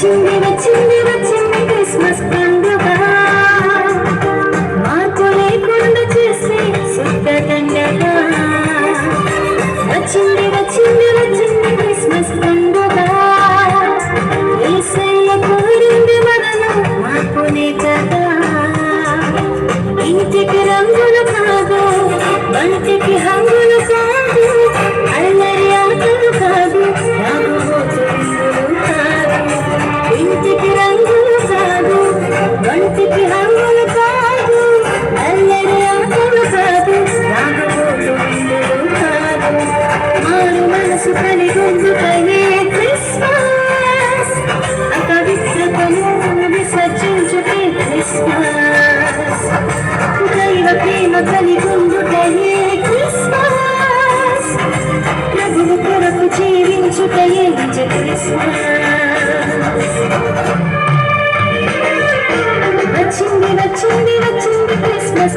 请给的请给的 ఉపయోగించే క్రిస్మస్ వచ్చింది వచ్చింది వచ్చింది క్రిస్మస్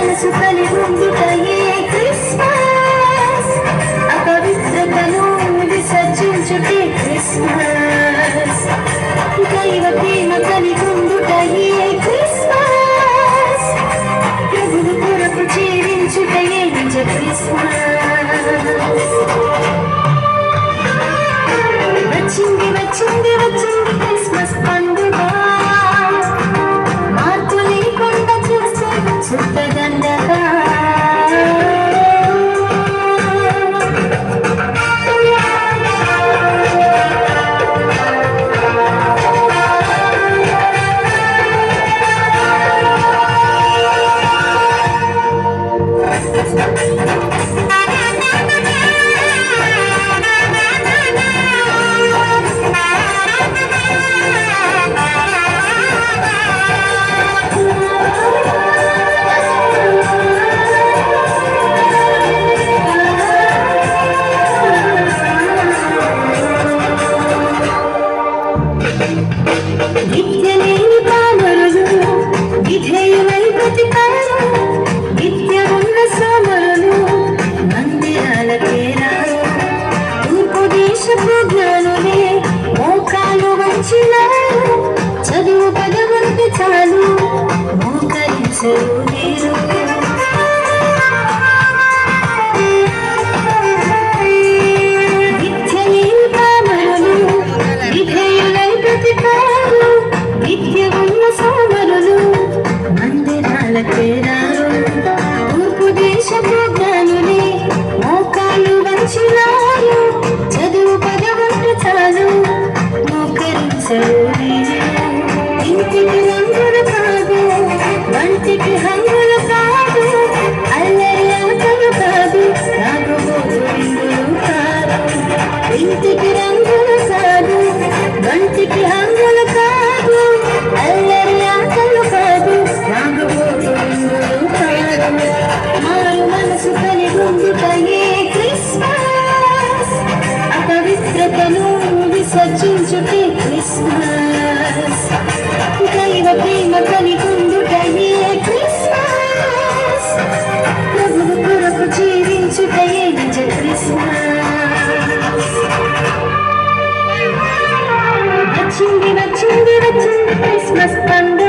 మనసు కలిగుందుటయే క్రిస్మస్ అపవిత్రతను విసర్జించుటే క్రిస్మస్ চলে ఇంటికి రంగు వచ్చింది వచ్చింది వచ్చింది క్రిస్మస్ పండుగ